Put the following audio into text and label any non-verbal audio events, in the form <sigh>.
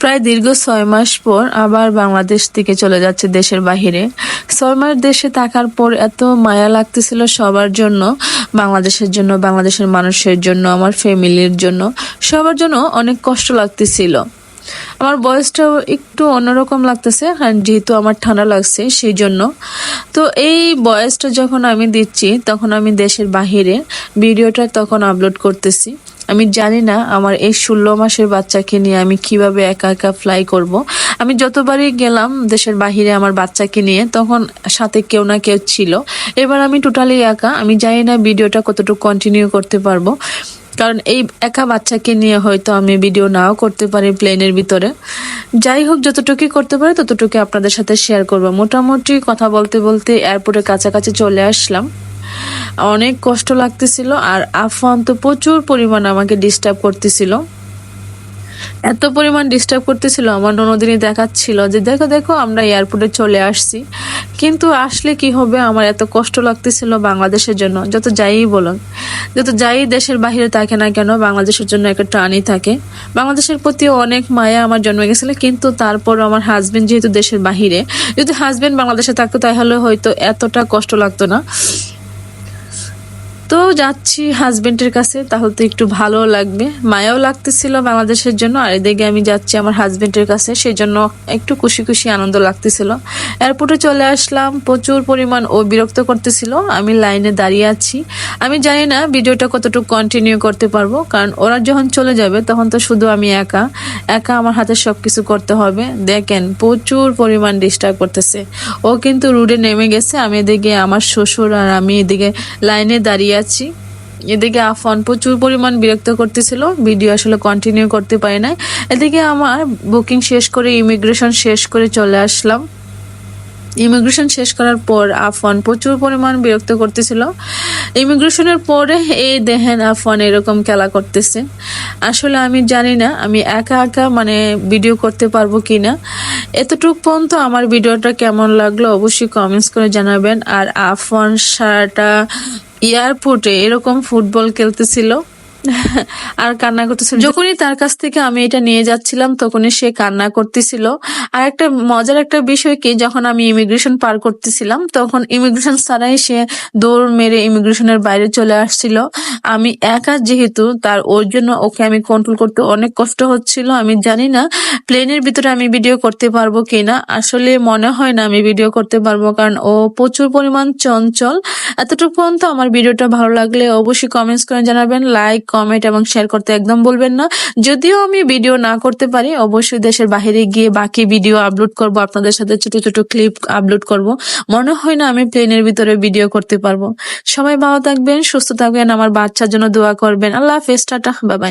প্রায় দীর্ঘ ছয় মাস পর আবার বাংলাদেশ থেকে চলে যাচ্ছে দেশের বাহিরে। ছয় মাস দেশে থাকার পর এত মায়া লাগতেছিল সবার জন্য, বাংলাদেশের জন্য, বাংলাদেশের মানুষের জন্য, আমার ফ্যামিলির জন্য, সবার জন্য অনেক কষ্ট লাগতেছিল। আমার বয়সটাও একটু অন্যরকম লাগতেছে যেহেতু আমার ঠান্ডা লাগছে সেই জন্য তো এই বয়সটা যখন আমি দিচ্ছি, তখন আমি দেশের বাহিরে ভিডিওটা তখন আপলোড করতেছি। আমি জানি না আমার এই ষোলো মাসের বাচ্চাকে নিয়ে আমি কীভাবে একা একা ফ্লাই করব। আমি যতবারই গেলাম দেশের বাহিরে আমার বাচ্চাকে নিয়ে, তখন সাথে কেউ না কেউ ছিল। এবার আমি টোটালি একা। আমি জানি না ভিডিওটা কতটুকু কন্টিনিউ করতে পারব। কারণ এই একা বাচ্চাকে নিয়ে হয়তো আমি ভিডিও নাও করতে পারি প্লেনের ভিতরে। যাই হোক, যতটুকুই করতে পারি ততটুকু আপনাদের সাথে শেয়ার করব। মোটামুটি কথা বলতে বলতে এয়ারপোর্টের কাছাকাছি চলে আসলাম। অনেক কষ্ট লাগতেছিল আর আফান তো প্রচুর পরিমাণ আমাকে ডিস্টার্ব করতেছিল। এত পরিমাণ ডিস্টার্ব করতেছিল, আমার ননদিনী দেখাচ্ছিল যে, দেখো দেখো, আমরা এয়ারপোর্টে চলে আসছি। কিন্তু আসলে কি হবে, আমার এত কষ্ট লাগতেছিল বাংলাদেশের জন্য। যত যাই বলুন, যত যাই দেশের বাহিরে থাকে না কেন, বাংলাদেশের জন্য একটা টানই থাকে। বাংলাদেশের প্রতি অনেক মায়া আমার জন্মে গেছিল, কিন্তু তারপর আমার হাজবেন্ড যেহেতু দেশের বাহিরে, যদি হাজবেন্ড বাংলাদেশে থাকতো, তাহলে হয়তো এতটা কষ্ট লাগতো না। তো যাচ্ছি হাজবেন্ডের কাছে, তাহলে তো একটু ভালো লাগবে। মায়াও লাগতেছিল বাংলাদেশের জন্য, আর এদিকে আমি যাচ্ছি আমার হাজবেন্ডের কাছে সেই জন্য একটু খুশি খুশি আনন্দ লাগতেছিল। এয়ারপোর্টে চলে আসলাম, প্রচুর পরিমাণ ও বিরক্ত করতেছিল, আমি লাইনে দাঁড়িয়ে আছি। আমি জানি না ভিডিওটা কতটুকু কন্টিনিউ করতে পারব, কারণ ওরা যখন চলে যাবে, তখন তো শুধু আমি একা। একা আমার হাতে সব কিছু করতে হবে। দেখেন, প্রচুর পরিমাণ ডিস্টার্ব করতেছে। ও কিন্তু রুডে নেমে গেছে, আমি এদিকে আমার শ্বশুর আর আমি এদিকে লাইনে দাঁড়িয়ে আছি। এদিকে আফন প্রচুর পরিমাণ বিরক্ত করতেছিল। ভিডিও আসলে কন্টিনিউ করতে পারি নাই। এদিকে আমার বুকিং শেষ করে ইমিগ্রেশন শেষ করে চলে আসলাম। ইমিগ্রেশন শেষ করার পর আফন প্রচুর পরিমাণ বিরক্ত করতেছিল। ইমিগ্রেশনের পরে এই দেখেন আফন এরকম খেলা করতেছে। আসলে আমি জানি না, আমি একা একা মানে ভিডিও করতে পারব কি না এতটুক পর্যন্ত আমার ভিডিওটা কেমন লাগল অবশ্যই কমেন্টস করে জানাবেন। আর আফন সারাটা এয়ারপোর্টে এরকম ফুটবল খেলতেছিল। <laughs> আর কান্না করতেছিল। যখনই তার কাছ থেকে আমি এটা নিয়ে যাচ্ছিলাম, তখনই সে কান্না করতেছিল। আর একটা মজার একটা বিষয় কি, যখন আমি ইমিগ্রেশন পার করতেছিলাম, তখন ইমিগ্রেশন ছাড়াই সে দৌড় মেরে ইমিগ্রেশনের বাইরে চলে আসছিল। আমি একা যেহেতু, তার ওর জন্য ওকে আমি কন্ট্রোল করতে অনেক কষ্ট হচ্ছিল। আমি জানি না প্লেনের ভিতরে আমি ভিডিও করতে পারব কিনা। আসলে মনে হয় না আমি ভিডিও করতে পারব, কারণ ও প্রচুর পরিমাণ চঞ্চল। এতটুকু পর্যন্ত আমার ভিডিওটা ভালো লাগলে অবশ্যই কমেন্টস করে জানাবেন। লাইক কমেন্ট এবং শেয়ার করতে একদম বলবেন না। যদিও আমি ভিডিও না করতে পারি, অবশ্যই দেশের বাহিরে গিয়ে বাকি ভিডিও আপলোড করব, আপনাদের সাথে ছোট ছোট ক্লিপ আপলোড করব। মনে হয় না আমি প্লেনের ভিতরে ভিডিও করতে পারব। সবাই ভালো থাকবেন, সুস্থ থাকবেন, আমার বাচ্চার জন্য দোয়া করবেন। আল্লাহ হাফেজ, টাটা বাবাই